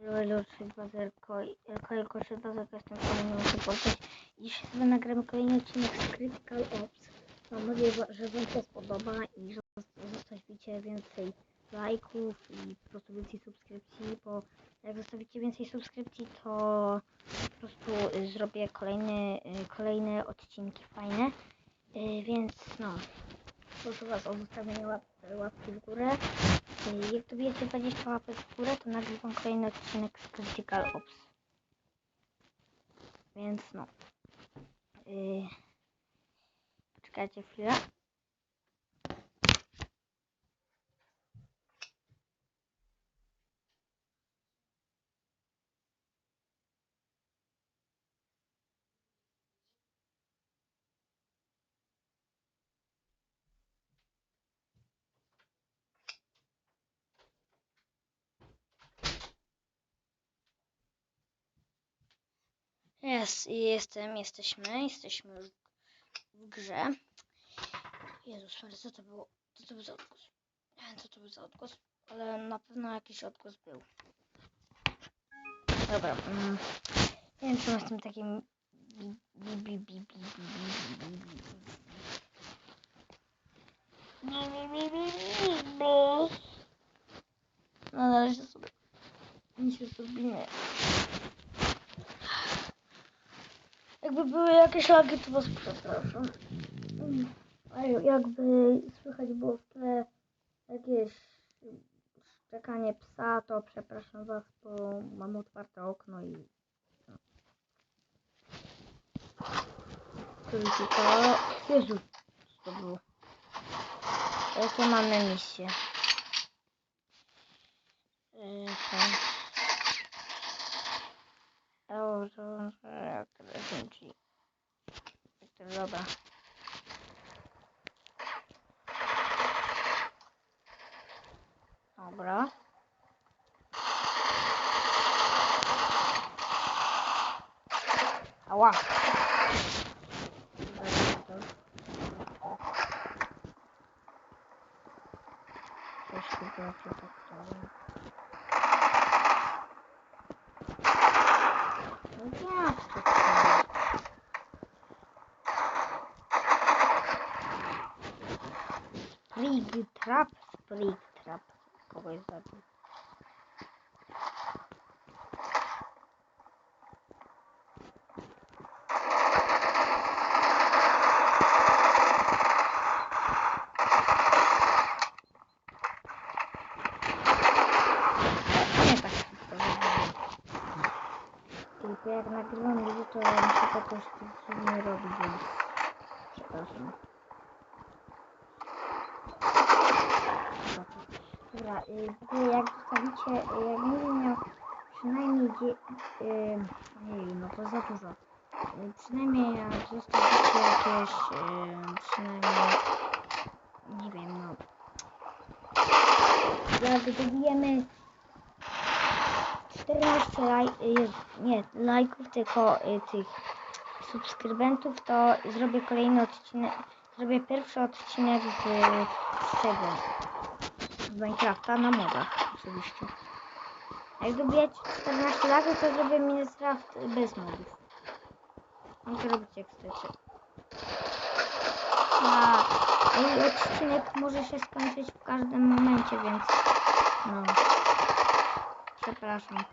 Lolo 3.2.0 Kojko 3.2.0 jestem kolejny powiedzieć Dzisiaj sobie nagramy kolejny odcinek z Critical Ops Mam nadzieję, że wam się spodoba i że zos- zostawicie więcej lajków i po prostu więcej subskrypcji, bo jak zostawicie więcej subskrypcji, to po prostu y, zrobię kolejny, y, kolejne odcinki fajne. Y, Więc no, proszę was o zostawienie łap, łapki w górę. Jak dobijecie 20 łapek w górę, to nagrywam kolejny odcinek z Critical Ops. Więc no. Yy, poczekajcie chwilę. Jest, jestem, jesteśmy, jesteśmy już w grze. Jezus Maria, co to było? Co to był za odgłos? Nie wiem, co to był za odgłos, ale na pewno jakiś odgłos był. Dobra, mm, nie wiem, czemu jestem takim bi, bi, bi, bi, bi, bi, Jakby były jakieś lagi, to was przepraszam. A jakby słychać było w tle jakieś szczekanie psa, to przepraszam was, bo mam otwarte okno i... No. Krytyka... Jezu, co to było? Jakie mamy misje? Yy, ten... Euro. Dobra. Dobra. Ała. Trap, Brick Trap. Kogoś zabił. Tak, jak nagrywam to mi się to coś nie robi, więc przepraszam. Dobra, jak zostawicie, jak będę miał przynajmniej dzie, y, ojej, no to za dużo. Y, przynajmniej jak zostawicie jakieś, y, przynajmniej, nie wiem, no. Jak dobijemy 14 laj, y, nie, lajków, tylko y, tych subskrybentów, to zrobię kolejny odcinek, zrobię pierwszy odcinek z, z tego, z Minecrafta na modach oczywiście. Jak dobijecie 14 lajków, to zrobię Minecraft bez modów. Mogę robić jak chcecie. A, i odcinek może się skończyć w każdym momencie, więc no. Przepraszam.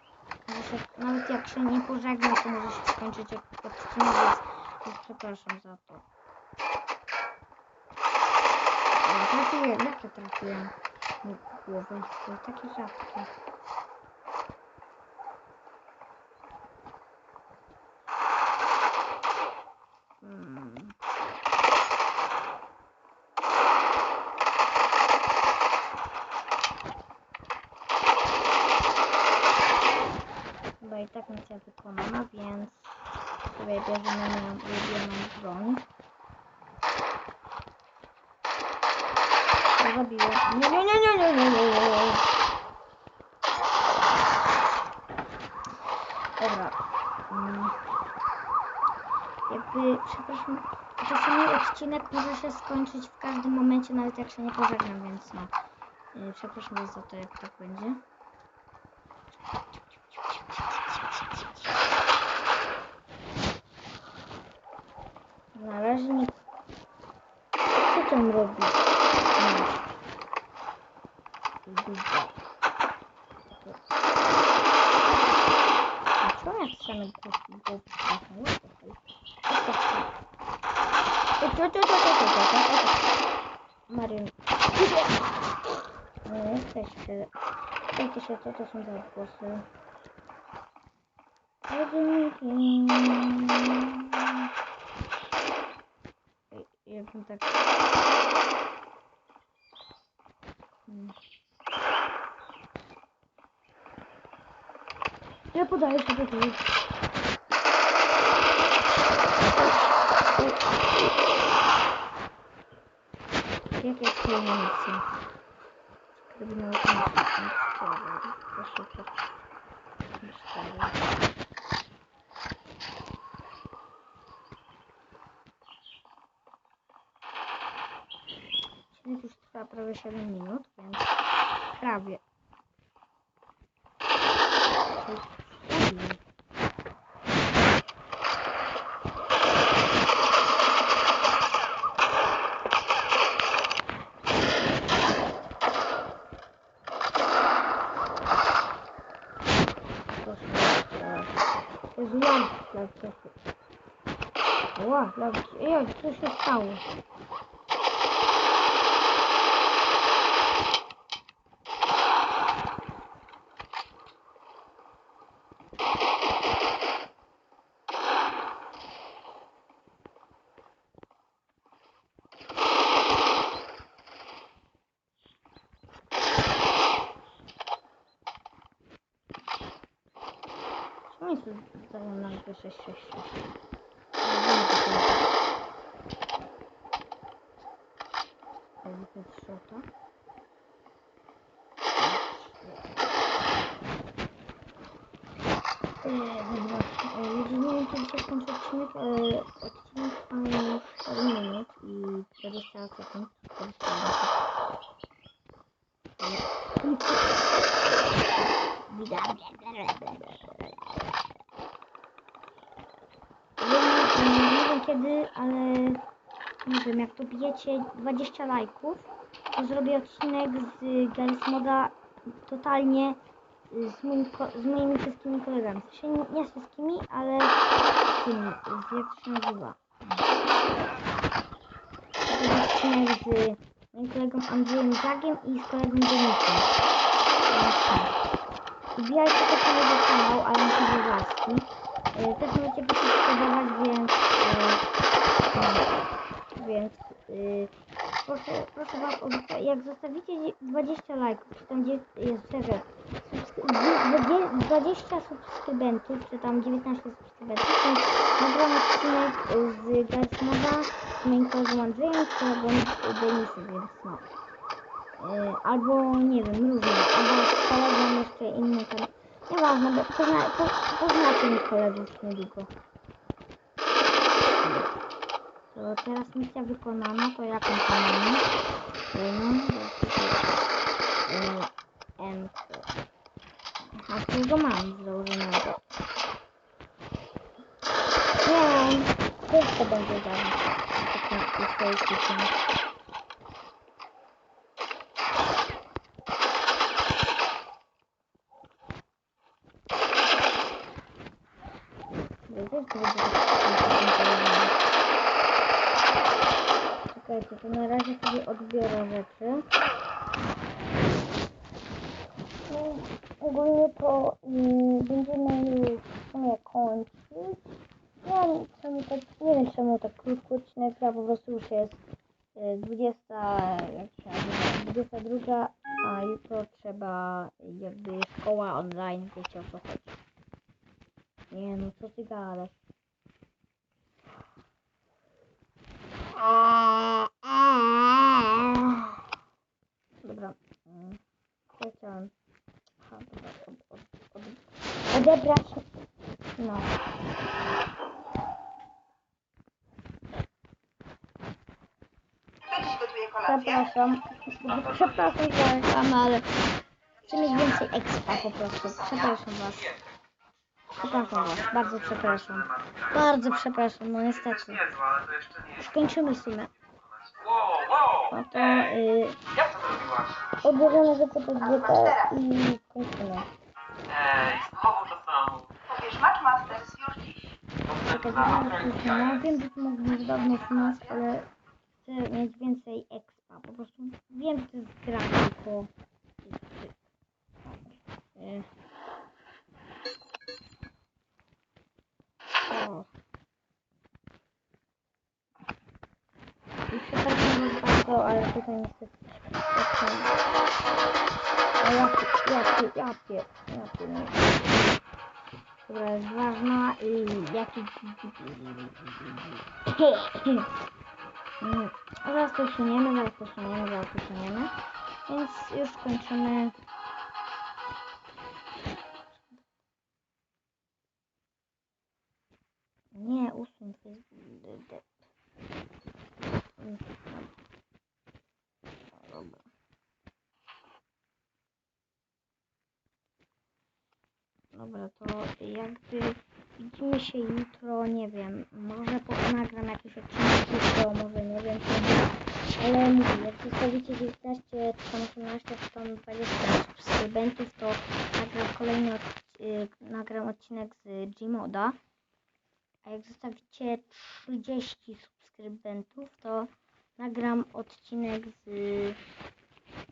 Może nawet jak się nie pożegnam, to może się skończyć odcinek, więc, więc przepraszam za to. Trafiłem, jak to trafiłem głowę? To takie rzadkie. Hmm. Chyba i tak misja wykonana, więc sobie bierzemy moją ulubioną broń. zabiję. Nie, nie, nie, nie, nie, nie, nie, nie, nie. Dobra. Mm. Jakby, przepraszam, czasami odcinek może się skończyć w każdym momencie, nawet jak się nie pożegnam, więc no. Y, przepraszam was za to, jak tak będzie. Na razie nie... Co tam robisz? sana bir takım bol bakalım. Dur dur dur dur dur dur. Marin. Neyse işte. Belki şey tutasın da olsun. Yapın tak. Hmm. Я подаю подаю. Как я сломался. Криминал Прошу Видите, что я провершаю минутку. Правильно. Ła, lawki. Ej, co się stało? Nic, to nam 666. kiedy, ale nie wiem, jak pobijecie 20 lajków, to zrobię odcinek z Girls Moda totalnie z, moim, z moimi wszystkimi kolegami. Sensie nie, nie z wszystkimi, ale z tymi, z, jak to się nazywa. To będzie odcinek z moim kolegą Andrzejem Zagiem i z kolegą Denisem. Wbijajcie też na jego kanał, ale na Wywarski. E, Też możecie subskrybować, więc... e, Więc... e, Proszę, proszę was, o jak zostawicie dzie- 20 lajków, czy tam gdzie jest dwie- 20 subskrybentów, czy tam 19 subskrybentów, to nagram odcinek z Garsmoda, z moim kolegą Andrzejem, kolegą Denisem, więc no. Albo nie wiem, różnie, albo z kolegą jeszcze innym. Nieważne, bo pozna, po, poznacie mi kolegów niedługo. To teraz misja wykonana, to jaką to mamy? No, M. Hasło mam założonego. Nie to będzie zaraz. Tak na swojej kieszeni. Ja też to będzie Czekajcie, to na razie sobie odbiorę rzeczy. No, ogólnie to mm, będziemy już w sumie kończyć. Nie wiem czemu tak, nie wiem czemu tak krótko odcinek, a po prostu już jest e, 20, jak się nazywa, 22, a jutro trzeba jakby szkoła online, wiecie o co chodzi. Nie no, co ty gadasz? Dobra. mm, Co chciałem? Aha, dobra, od, od, od, odebrać. No. Przepraszam. Przepraszam za reklamę, ale chcę mieć więcej expa po prostu. Przepraszam was. Przepraszam was. Bardzo przepraszam. Bardzo przepraszam, no niestety. Skończymy wow! No to y, zrobiłaś? odbierzemy wycofać dietę i kończymy. Ej, znowu to samo. Pobierz Match Masters już dziś. Czekaj, kończymy. Wiem, że to mieć dawno w nas, ale chcę mieć więcej expa. Po prostu wiem, że to jest gra tylko... Y, O. I bardzo, ale tutaj niestety... A ja, ja, ja, ja, ja, ja. Która jest ważna i jaki... Zaraz to usuniemy, zaraz to usuniemy, zaraz to usuniemy. Więc już kończymy. Nie, usuń Facebook. Dobra. Dobra, to jakby widzimy się jutro, nie wiem, może nagram jakieś odcinki jutro, może nie wiem, ale mówię, jak zostawicie 19 czy tam 18 czy tam 20 subskrybentów, to nagram kolejny od, y, nagram odcinek z Gmoda. A jak zostawicie 30 subskrybentów, to nagram odcinek z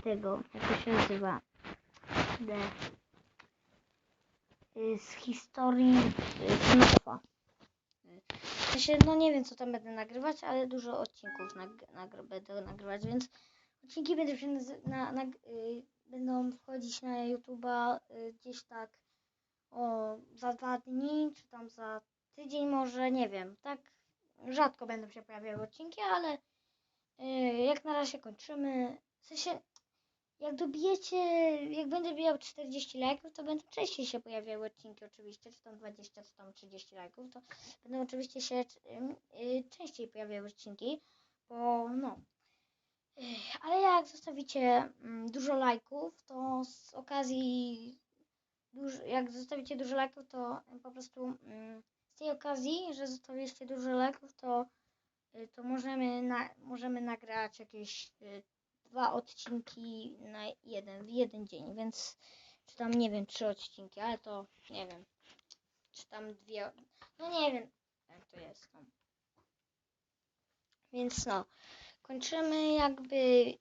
tego, jak to się nazywa, y, z historii y, Knofa. W sensie, no nie wiem co tam będę nagrywać, ale dużo odcinków nag nagr będę nagrywać, więc odcinki się na, na, y, będą wchodzić na YouTube'a y, gdzieś tak o za dwa dni, czy tam za tydzień może, nie wiem, tak rzadko będą się pojawiały odcinki, ale y, jak na razie kończymy. W sensie, jak dobijecie, jak będę bijał 40 lajków, to będą częściej się pojawiały odcinki oczywiście, czy tam 20, czy tam 30 lajków, to będą oczywiście się y, częściej pojawiały odcinki, bo no. Ale jak zostawicie dużo lajków, to z okazji, duż, jak zostawicie dużo lajków, to po prostu z tej okazji, że zostawiliście dużo lajków, to, y, to możemy, na, możemy nagrać jakieś y, dwa odcinki na jeden, w jeden dzień, więc czy tam nie wiem, trzy odcinki, ale to nie wiem, czy tam dwie, no nie wiem, jak to jest. No. Więc no, kończymy jakby,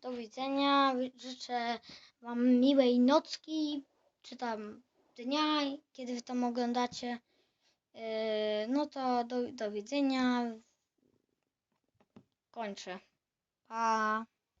do widzenia, życzę Wam miłej nocki, czy tam dnia, kiedy Wy tam oglądacie. Yy, no to do, do widzenia. Kończę. Pa.